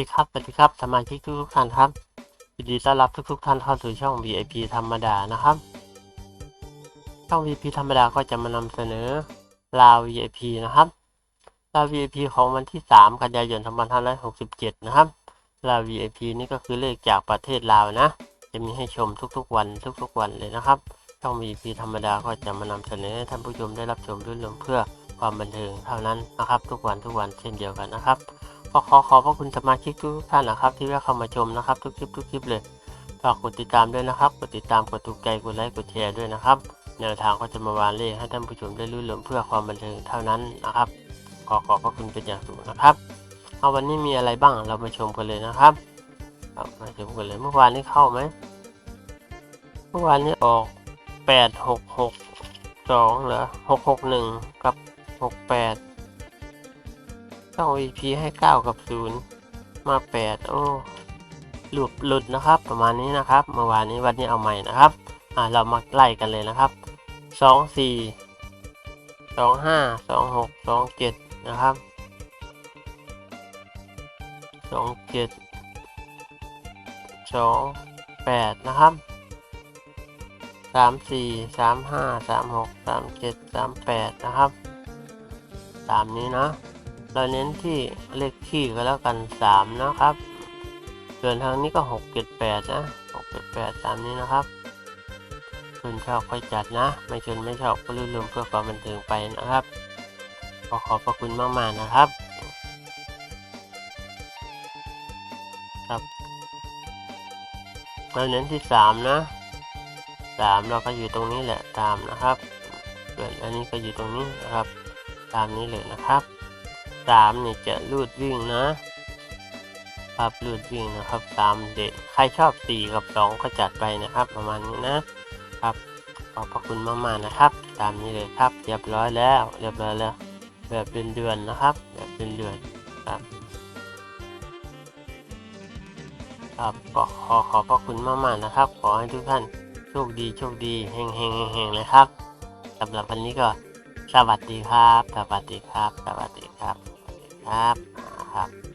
ดีครับสวัสดีครับสมาชิกทุกๆท่านครับยินดีต้อนรับทุกๆท่านเข้าสู่ช่อง VIP ธรรมดานะครับ ช่อง VIP ธรรมดาก็จะมานำเสนอลาว VIP นะครับลาว VIP ของวันที่ 3 กันยายน2567 นะครับลาว VIP นี่ก็คือเลขจากประเทศลาวนะ จะมีให้ชมทุกๆวันทุกๆวันเลยนะครับ ช่อง VIP ธรรมดาก็จะมานำเสนอให้ท่านผู้ชมได้รับชมด้วยลมเพื่อความบันเทิงเท่านั้นนะครับ ทุกวันทุกวันเช่นเดียวกันนะครับ ก็ขอขอบพระคุณสมาชิกทุกท่านนะครับ ที่แวะเข้ามาชมนะครับ ทุกคลิปทุกคลิปเลยฝากกดติดตามด้วยนะครับกดติดตามกดถูกใจกดไลค์กดแชร์ด้วยนะครับแนวทางก็จะมาวางเลขให้ท่านผู้ชมได้รู้ลมเพื่อความบันเทิงเท่านั้นนะครับ ขอขอบพระคุณเป็นอย่างสูงนะครับ เอาวันนี้มีอะไรบ้างเรามาชมกันเลยนะครับมาชมกันเลยเมื่อวานนี้เข้าไหมเมื่อวานนี้ออกแปดหกหกสองเหรอหกหกหนึ่งกับหกแปด ช่อง VP ให้ 9 กับ 0 มา 8 โอ้หลุดหลุดนะครับ ประมาณนี้นะครับ เมื่อวานนี้วันนี้เอาใหม่นะครับ อ่าเรามาไล่กันเลยนะครับ 2 4 2 5 2 6 2 7 นะครับ 2 7 2 8 นะครับ3 4 3 5 3 6 3 7 3 8นะครับ ตามนี้นะ เราเน้นที่เลขที่ก็แล้วกันสามนะครับ ส่วนทางนี้ก็หกเจ็ดแปดนะหกเจ็ดแปดตามนี้นะครับชนชอบค่อยจัดนะ ไม่ชนไม่ชอบก็ลืมเพื่อความบันเทิงไปนะครับ ขอขอบพระคุณมากๆนะครับ ครับเราเน้นที่สามนะสามเราก็อยู่ตรงนี้แหละตามนะครับส่วนอันนี้ก็อยู่ตรงนี้นะครับ ตามนี้เลยนะครับ สามเนี่ยจะลูดวิ่งนะ ครับลูดวิ่งนะครับสามเด็กใครชอบสี่กับสองก็จัดไปนะครับ ประมาณนี้นะครับขอบพระคุณมากๆนะครับ ตามนี้เลยครับเรียบร้อยแล้ว เรียบร้อยแล้ว แบบเดือนๆนะครับ แบบเดือนๆครับครับก็ขอขอบพระคุณมากๆนะครับ ขอให้ทุกท่านโชคดีโชคดีเฮงเฮงเฮงๆเลยครับสำหรับวันนี้ก็ สวัสดีครับ สวัสดีครับ สวัสดีครับ สวัสดีครับครับ